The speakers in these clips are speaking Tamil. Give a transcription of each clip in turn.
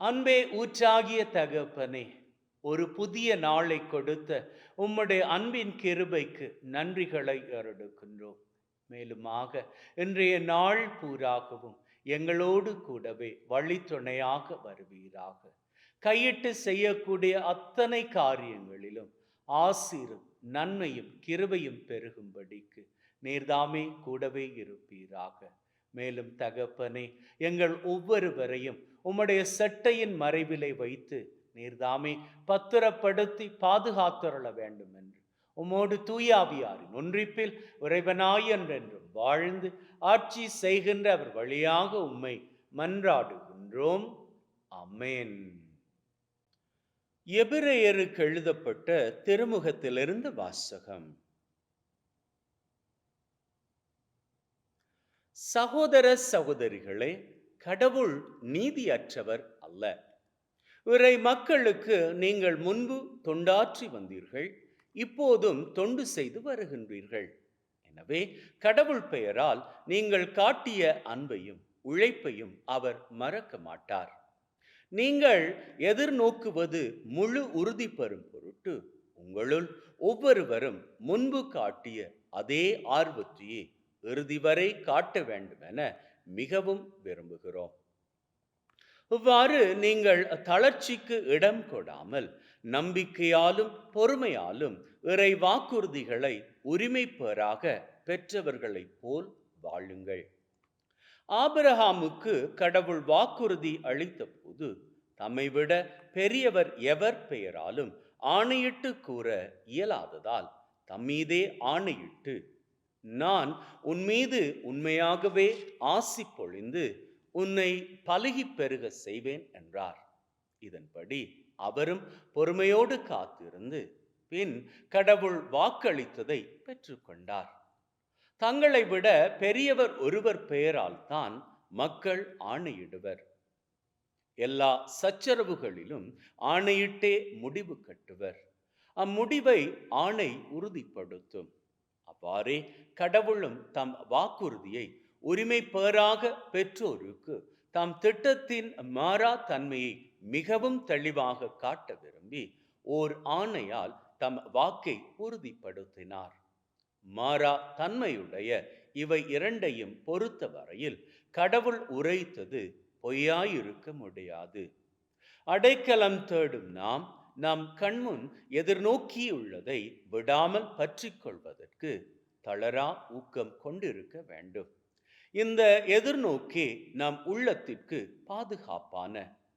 அன்பே ஊற்றாகிய தகப்பனே ஒரு புதிய நாளை கொடுத்த உம்முடைய அன்பின் கிருபைக்கு நன்றிகளை அருடுக்கின்றோம் மேலுமாக இன்றைய நாள் பூராகவும் எங்களோடு கூடவே வழித்துணையாக வருவீராக. கையிட்டு செய்யக்கூடிய அத்தனை காரியங்களிலும் ஆசிரும் நன்மையும் கிருபையும் பெருகும்படிக்கு நீர்தாமே கூடவே இருப்பீராக. மேலும் தகப்பனே எங்கள் ஒவ்வொருவரையும் உம்முடைய சட்டையின் மறைவிலை வைத்து நீர்தாமே பத்திரப்படுத்தி பாதுகாத்துரள வேண்டும் என்று உம்மோடு தூயாவியாரின் ஒன்றிப்பில் உறைவனாய் என்றென்றும் வாழ்ந்து ஆட்சி செய்கின்ற அவர் வழியாக உம்மை மன்றாடுகின்றோம். அமேன் எபிரேயருக்கு எழுதப்பட்ட திருமுகத்திலிருந்து வாசகம். சகோதர சகோதரிகளே கடவுள் நீதியற்றவர் அல்ல. இறை மக்களுக்கு நீங்கள் முன்பு தொண்டாற்றி வந்தீர்கள் இப்போதும் தொண்டு செய்து வருகின்றீர்கள். எனவே கடவுள் பெயரால் நீங்கள் காட்டிய அன்பையும் உழைப்பையும் அவர் மறக்க மாட்டார். நீங்கள் எதிர்நோக்குவது முழு உறுதி பெறும் பொருட்டு உங்களுள் ஒவ்வொருவரும் முன்பு காட்டிய அதே ஆர்வத்தையே இறுதி வரை காட்ட வேண்டும் என மிகவும் விரும்புகிறோம். இவ்வாறு நீங்கள் தளர்ச்சிக்கு இடம் கொடாமல் நம்பிக்கையாலும் பொறுமையாலும் இறை வாக்குறுதிகளை உரிமை பெறாக பெற்றவர்களைப் போல் வாழுங்கள். ஆபரஹாமுக்கு கடவுள் வாக்குறுதி அளித்த போது தம்மை விட பெரியவர் எவர் பெயராலும் ஆணையிட்டு கூற இயலாததால் தம்மீதே ஆணையிட்டு நான் உன்மீது உண்மையாகவே ஆசி பொழிந்து உன்னை பழகி பெருக செய்வேன் என்றார். இதன்படி அவரும் பொறுமையோடு காத்திருந்து பின் கடவுள் வாக்களித்ததை பெற்றுக்கொண்டார். தங்களை விட பெரியவர் ஒருவர் பெயரால் தான் மக்கள் ஆணையிடுவர். எல்லா சச்சரவுகளிலும் ஆணையிட்டே முடிவு கட்டுவர். அம்முடிவை ஆணை உறுதிப்படுத்தும். அவ்வாறே கடவுளும் தம் வாக்குறுதியை உரிமை பேராக பெற்றோருக்கு தாம் திட்டத்தின் மாறா தன்மையை மிகவும் தெளிவாக காட்ட விரும்பி ஓர் ஆணையால் தம் வாக்கை உறுதிப்படுத்தினார். மாறா தன்மையுடைய இவை இரண்டையும் பொறுத்த வரையில் கடவுள் உரைத்தது பொய்யாயிருக்க முடியாது. அடைக்கலம் தேடும் நாம் நம் கண்முன் எதிர்நோக்கியுள்ளதை விடாமல் பற்றிக்கொள்வதற்கு தளரா ஊக்கம் கொண்டிருக்க வேண்டும். இந்த எதிர்நோக்கி நம் உள்ளத்திற்கு பாதுகாப்பான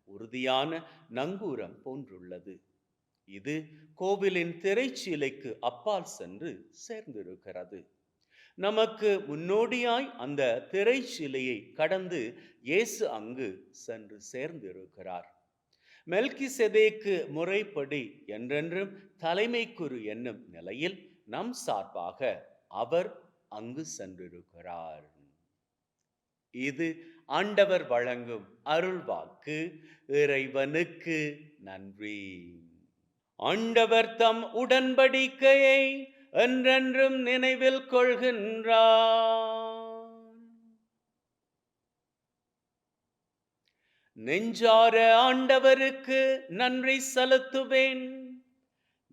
உறுதியான நங்கூரம் போன்றுள்ளது. இது கோவிலின் திரைச்சீலைக்கு அப்பால் சென்று சேர்ந்திருக்கிறது. நமக்கு முன்னோடியாய் அந்த திரைச்சீலையை கடந்து இயேசு அங்கு சென்று சேர்ந்திருக்கிறார். மெல்கி செதேக்கு முறைப்படி என்றென்றும் தலைமைக்குரு என்னும் நிலையில் நம் சார்பாக அவர் அங்கு சென்றிருக்கிறார். இது ஆண்டவர் வழங்கும் அருள்வாக்கு. இறைவனுக்கு நன்றி. ஆண்டவர் தம் உடன்படிக்கையை என்றென்றும் நினைவில் கொள்கின்றார். நெஞ்சார ஆண்டவருக்கு நன்றி செலுத்துவேன்.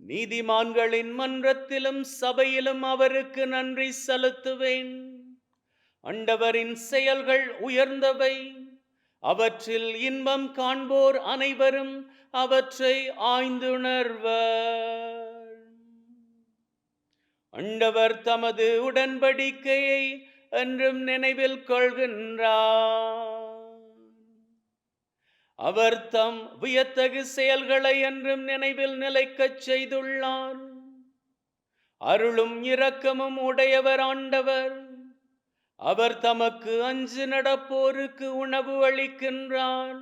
நீதிமான்களின் மன்றத்திலும் சபையிலும் அவருக்கு நன்றி செலுத்துவேன். அண்டவரின் செயல்கள் உயர்ந்தவை. அவற்றில் இன்பம் காண்போர் அனைவரும் அவற்றை ஆய்ந்துணர்வர். அண்டவர் தமது உடன்படிக்கையை என்றும் நினைவில் கொள்கின்றார். அவர் தம் வியத்தகு செயல்களை என்றும் நினைவில் நிலைக்கச் செய்துள்ளார். அருளும் இரக்கமும் உடையவர் ஆண்டவர். அவர் தமக்கு அஞ்சு நடப்போருக்கு உணவு அளிக்கின்றார்.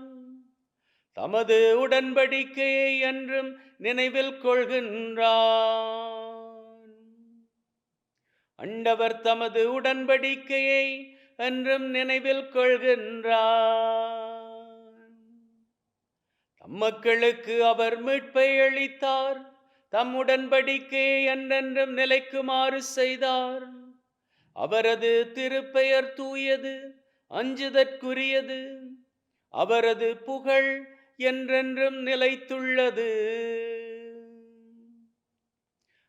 தமது உடன்படிக்கையை என்றும் நினைவில் கொள்கின்றார். அண்டவர் தமது உடன்படிக்கையை என்றும் நினைவில் கொள்கின்றார். தம் மக்களுக்கு அவர் மீட்பை அளித்தார். தம் உடன்படிக்கையை என்றென்றும் நிலைக்குமாறு செய்தார். அவரது திருப்பெயர் தூயது அஞ்சுதற்குரியது. அவரது புகழ் என்றென்றும் நிலைத்துள்ளது.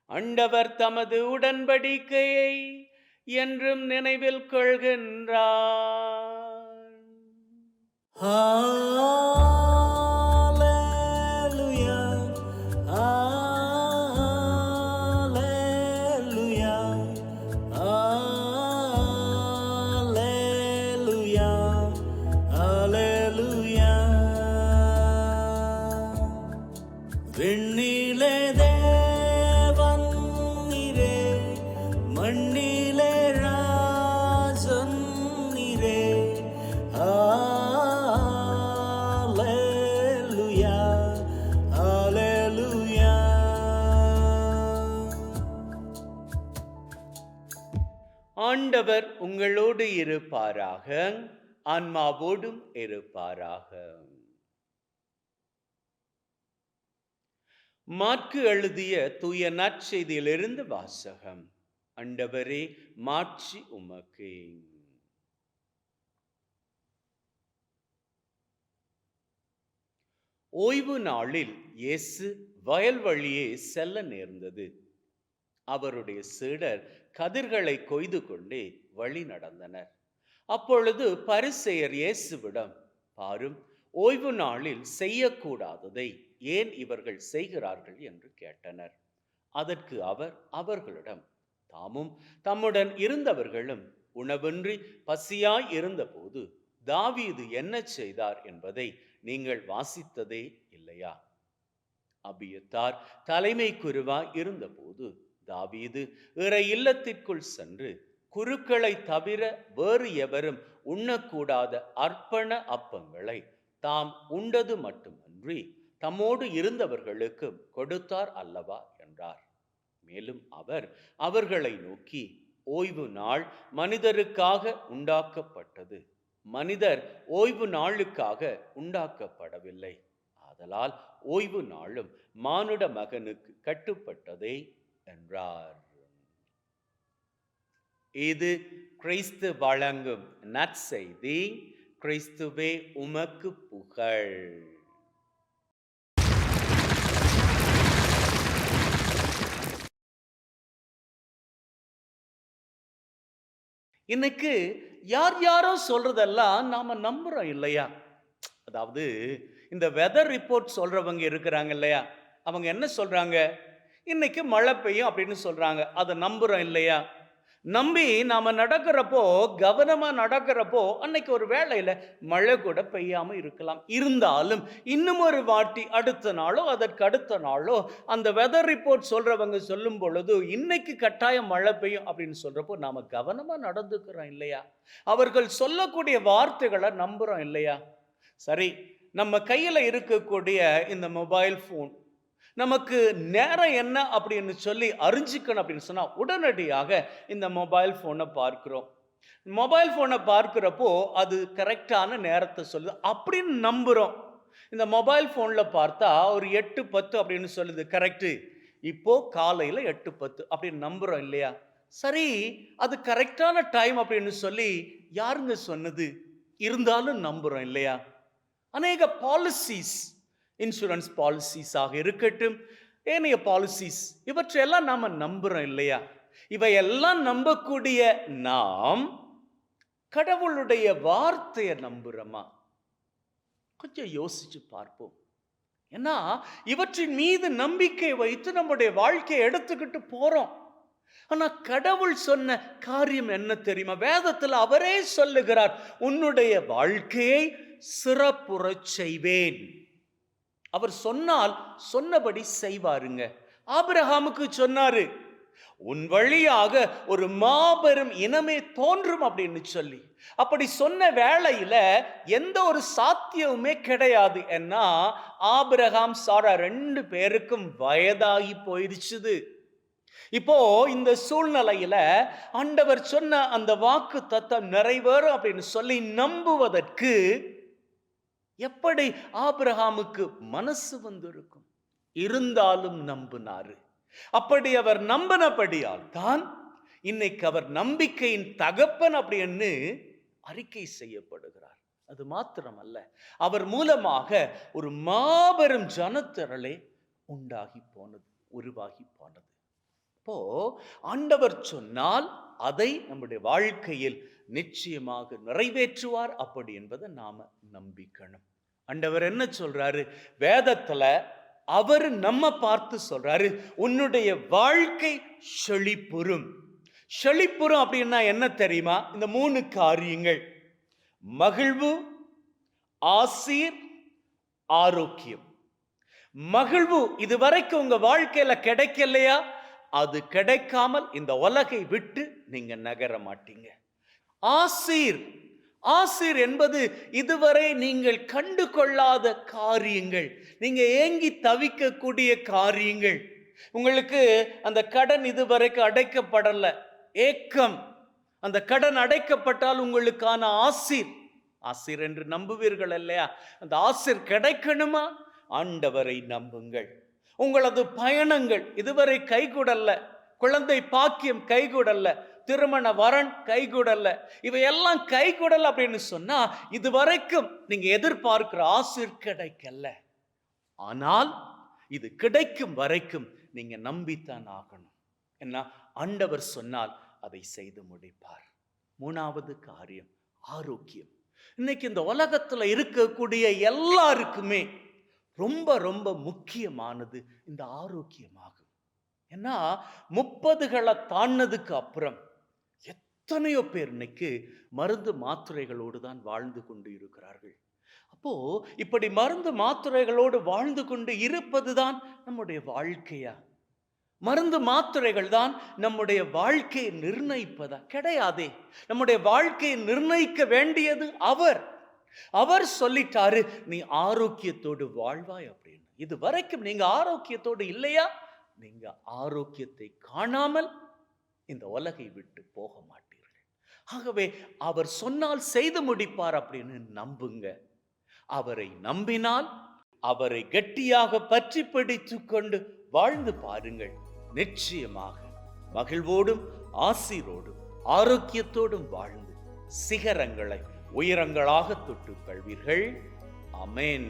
அண்டவர் தமது உடன்படிக்கையை என்றும் நினைவில் கொள்கின்றார். மண்ணிலே ராஜன் நீரே Hallelujah. ஆண்டவர் உங்களோடு இருப்பாராக ஆன்மாவோடும் இருப்பாராக. மாற்கு எழுதிய தூய நற்செய்தியிலிருந்து வாசகம். அண்டவரே மாட்சி உமக்கு. ஓய்வு நாளில் இயேசு வயல் வழியே செல்ல நேர்ந்தது. அவருடைய சீடர் கதிர்களை கொய்து கொண்டே வழி நடந்தனர். அப்பொழுது பரிசெயர் இயேசுவிடம் பாரும் ஓய்வு நாளில் செய்யக்கூடாததை ஏன் இவர்கள் செய்கிறார்கள்? என்று கேட்டனர். அதற்கு அவர் அவர்களிடம் தாமும் தம்முடன் இருந்தவர்களும் உணவின்றி பசியாய் இருந்தபோது தாவீது என்ன செய்தார் என்பதை நீங்கள் வாசித்ததே இல்லையா? அபியத்தார் தலைமை குருவாய் இருந்தபோது தாவீது இற இல்லத்திற்குள் சென்று குருக்களை தவிர வேறு எவரும் உண்ணக்கூடாத அர்ப்பண அப்பங்களை தாம் உண்டது மட்டுமன்றி தம்மோடு இருந்தவர்களுக்கும் கொடுத்தார் அல்லவா? என்றார். மேலும் அவர் அவர்களை நோக்கி ஓய்வு நாள் மனிதருக்காக உண்டாக்கப்பட்டது. மனிதர் ஓய்வு நாளுக்காக உண்டாக்கப்படவில்லை. ஆதலால் ஓய்வு நாளும் மானுட மகனுக்கு கட்டுப்பட்டதே என்றார். இது கிறிஸ்து வழங்கும் நற்செய்தி. கிறிஸ்துவே உமக்கு புகழ். இன்னைக்கு யார் யாரோ சொல்றதெல்லாம் நாம நம்புறோம் இல்லையா? அதாவது இந்த வெதர் ரிப்போர்ட் சொல்றவங்க இருக்கிறாங்க இல்லையா? அவங்க என்ன சொல்றாங்க? இன்னைக்கு மழை பெய்யும் அப்படின்னு சொல்றாங்க. அதை நம்புறோம் இல்லையா? நம்பி நாம் நடக்கிறப்போ கவனமாக நடக்கிறப்போ அன்னைக்கு ஒரு வேலையில் மழை கூட பெய்யாமல் இருக்கலாம். இருந்தாலும் இன்னும் ஒரு வாட்டி அடுத்த நாளோ அதற்கு அடுத்த நாளோ அந்த வெதர் ரிப்போர்ட் சொல்கிறவங்க சொல்லும் பொழுது இன்னைக்கு கட்டாயம் மழை பெய்யும் அப்படின்னு சொல்கிறப்போ நாம் கவனமாக நடந்துக்கிறோம் இல்லையா? அவர்கள் சொல்லக்கூடிய வார்த்தைகளை நம்புறோம் இல்லையா? சரி நம்ம கையில் இருக்கக்கூடிய இந்த மொபைல் ஃபோன் நமக்கு நேரம் என்ன அப்படின்னு சொல்லி அறிஞ்சிக்கணும் அப்படின்னு சொன்னால் உடனடியாக இந்த மொபைல் ஃபோனை பார்க்குறோம். மொபைல் ஃபோனை பார்க்குறப்போ அது கரெக்டான நேரத்தை சொல்லுது அப்படின்னு நம்புகிறோம் இந்த மொபைல் ஃபோனில் பார்த்தா ஒரு எட்டு பத்து அப்படின்னு சொல்லுது கரெக்டு இப்போது காலையில் எட்டு பத்து அப்படின்னு நம்புகிறோம் இல்லையா? சரி அது கரெக்டான டைம் அப்படின்னு சொல்லி யாருங்க சொன்னது? இருந்தாலும் நம்புகிறோம் இல்லையா? அநேக பாலிசிஸ் இன்சூரன்ஸ் பாலிசிஸாக இருக்கட்டும் ஏனைய பாலிசிஸ் இவற்றையெல்லாம் நாம் நம்புகிறோம் இல்லையா? இவையெல்லாம் நம்பக்கூடிய நாம் கடவுளுடைய வார்த்தையை நம்புகிறோமா கொஞ்சம் யோசிச்சு பார்ப்போம். ஏன்னா இவற்றின் மீது நம்பிக்கை வைத்து நம்முடைய வாழ்க்கையை எடுத்துக்கிட்டு போகிறோம் ஆனால் கடவுள் சொன்ன காரியம் என்ன தெரியுமா? வேதத்தில் அவரே சொல்லுகிறார் உன்னுடைய வாழ்க்கையை சிறப்புறச் செய்வேன். அவர் சொன்னால் சொன்னபடி செய்வாருங்க. ஆபிரகாமுக்கு சொன்னாரு உன் வழியாக ஒரு மாபெரும் இனமே தோன்றும் அப்படின்னு சொல்லி. அப்படி சொன்ன வேளையில எந்த ஒரு சாத்தியமுமே கிடையாது. ஏன்னா ஆபிரகாம் சாரா ரெண்டு பேருக்கும் வயதாகி போயிடுச்சுது. இப்போ இந்த சூழ்நிலையில ஆண்டவர் சொன்ன அந்த வாக்கு தத்தம் நிறைவேறும் அப்படின்னு சொல்லி நம்புவதற்கு எப்படி ஆபிரகாமுக்கு மனசு வந்திருக்கும்? இருந்தாலும் நம்பினாரு. அப்படி அவர் நம்பினபடியால் தான் இன்னைக்கு அவர் நம்பிக்கையின் தகப்பன் அப்படின்னு அறிக்கை செய்யப்படுகிறார். அது மாத்திரமல்ல அவர் மூலமாக ஒரு மாபெரும் ஜனத்திரளே உண்டாகி போனது உருவாகி போனது. இப்போ ஆண்டவர் சொன்னால் அதை நம்முடைய வாழ்க்கையில் நிச்சயமாக நிறைவேற்றுவார். அப்படி என்பதை நாம நம்பிக்கணும். அண்டவர் என்ன சொல்றாரு? வேதத்துல அவர் நம்ம பார்த்து சொல்றாரு உன்னுடைய வாழ்க்கை செழிப்புறும். செழிப்புறும் அப்படின்னா என்ன தெரியுமா? இந்த மூணு காரியங்கள். மகிழ்வு ஆசீர் ஆரோக்கியம். மகிழ்வு இதுவரைக்கும் உங்க வாழ்க்கையில கிடைக்கலையா? அது கிடைக்காமல் இந்த உலகை விட்டு நீங்க நகர மாட்டீங்க. ஆசீர். ஆசீர் என்பது இதுவரை நீங்கள் கண்டு கொள்ளாத காரியங்கள். நீங்க ஏங்கி தவிக்கக்கூடிய காரியங்கள். உங்களுக்கு அந்த கடன் இதுவரைக்கும் அடைக்கப்படல. ஏக்கம். அந்த கடன் அடைக்கப்பட்டால் உங்களுக்கான ஆசீர். ஆசீர் என்று நம்புவீர்கள் இல்லையா? அந்த ஆசிர் கிடைக்கணுமா? ஆண்டவரை நம்புங்கள். உங்களது பயணங்கள் இதுவரை கைகூடல்ல. குழந்தை பாக்கியம் கைகூடல்ல. திருமண வரன் கைகூடல்ல. இவையெல்லாம் கைகூடல் அப்படின்னு சொன்னா இதுவரைக்கும் நீங்க எதிர்பார்க்கிற ஆசிர் கிடைக்கல. ஆனால் இது கிடைக்கும் வரைக்கும் நீங்க நம்பித்தான் ஆகணும். என்ன? ஆண்டவர் சொன்னால் அதை செய்து முடிப்பார். மூணாவது காரியம் ஆரோக்கியம். இன்னைக்கு இந்த உலகத்துல இருக்கக்கூடிய எல்லாருக்குமே ரொம்ப ரொம்ப முக்கியமானது இந்த ஆரோக்கியமாகும். ஏன்னா முப்பதுகளை தாண்டதுக்கு அப்புறம் எத்தனையோ பேர் இன்னைக்கு மருந்து மாத்திரைகளோடு தான் வாழ்ந்து கொண்டு இருக்கிறார்கள். அப்போ இப்படி மருந்து மாத்திரைகளோடு வாழ்ந்து கொண்டு இருப்பதுதான் நம்முடைய வாழ்க்கையா? மருந்து மாத்திரைகள் தான் நம்முடைய வாழ்க்கையை நிர்ணயிப்பதா? கிடையாதே. நம்முடைய வாழ்க்கையை நிர்ணயிக்க வேண்டியது அவர். அவர் சொல்லிட்டாரு நீ ஆரோக்கியத்தோடு வாழ்வாய் அப்படின்னு. இது வரைக்கும் நீங்க ஆரோக்கியத்தோடு இல்லையா? நீங்க ஆரோக்கியத்தை காணாமல் இந்த உலகை விட்டு போக ஆகவே அவர் சொன்னால் செய்து முடிப்பார் அப்படின்னு நம்புங்க. அவரை நம்பினால் அவரை கெட்டியாக பற்றி பிடித்துக் கொண்டு வாழ்ந்து பாருங்கள். நிச்சயமாக மகிழ்வோடும் ஆசீரோடும் ஆரோக்கியத்தோடும் வாழ்ந்து சிகரங்களை உயரங்களாக தொட்டு கழ்வீர்கள் அமேன்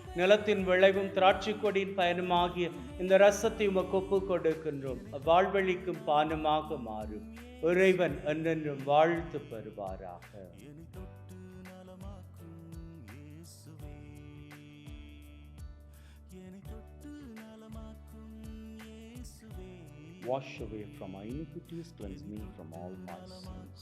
நிலத்தின் விளைவும் திராட்சை கொடியின் பயனுமாகிய இந்த ரசத்தை உமக்கு ஒப்பு கொடுக்கின்றோம். வாழ்வழிக்கும் பானமாக மாறும் இறைவன் என்றென்றும் வாழ்த்து பெறுவாராக. Wash away from my iniquities, cleanse me from all my sins.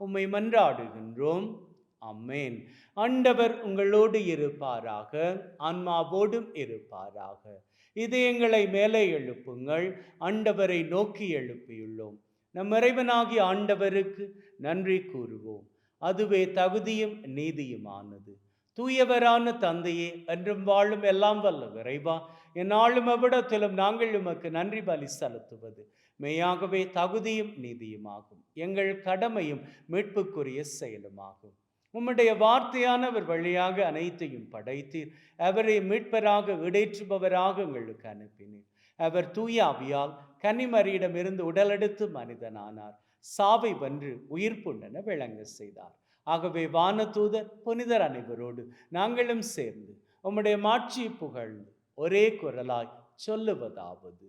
உம்மை மன்றாடுகின்றோம். அம்மேன் ஆண்டவர் உங்களோடு இருப்பாராக ஆன்மாவோடும் இருப்பாராக. இதயங்களை மேலே எழுப்புங்கள் ஆண்டவரை நோக்கி எழுப்பியுள்ளோம். நம் இறைவனாகிய ஆண்டவருக்கு நன்றி கூறுவோம். அதுவே தகுதியும் நீதியுமானது. தூயவரான தந்தையே என்றும் வாழும் எல்லாம் வல்ல விரைவா என்னாலும் எவ்விடத்திலும் நாங்கள் உமக்கு நன்றி பலி செலுத்துவது. மெய்யாகவே தகுதியும் நீதியுமாகும். எங்கள் கடமையும் மீட்புக்குரிய செயலுமாகும். உம்முடைய வார்த்தையானவர் வழியாக அனைத்தையும் படைத்தீர். அவரை மீட்பராக விடைற்றுபவராக எங்களுக்கு அனுப்பினீர். அவர் தூயாவியால் கன்னிமரியிடமிருந்து உடலெடுத்து மனிதனானார். சாவை வென்று உயிர்ப்புண்டென விளங்க செய்தார். ஆகவே வானதூதர் புனிதர் அனைவரோடு நாங்களும் சேர்ந்து உம்முடைய மாட்சியை புகழ்ந்து ஒரே குரலாய் சொல்லுவதாவது.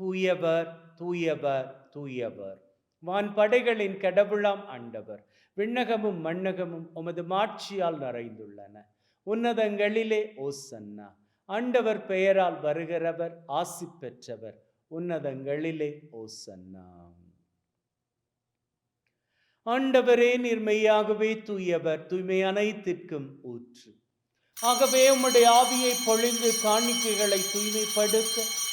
தூயவர் தூயவர் தூயவர். வான் படைகளின் கடவுளாம் ஆண்டவர். விண்ணகமும் மண்ணகமும் உமது மாட்சியால் நிறைந்துள்ளன. உன்னதங்களிலே ஓசன்னா. ஆண்டவர் பெயரால் வருகிறவர் ஆசி பெற்றவர். உன்னதங்களிலே ஓசன்னா. ஆண்டவரே நிர்மையாகவே தூயவர் தூய்மை அனைத்திற்கும் ஊற்று. ஆகவே உம்முடைய ஆவியை பொழிந்து காணிக்கைகளை தூய்மைப்படுத்த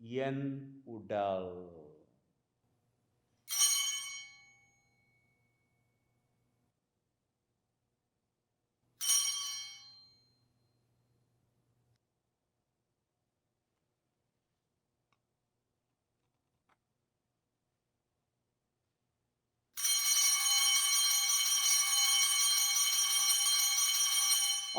என் உடல்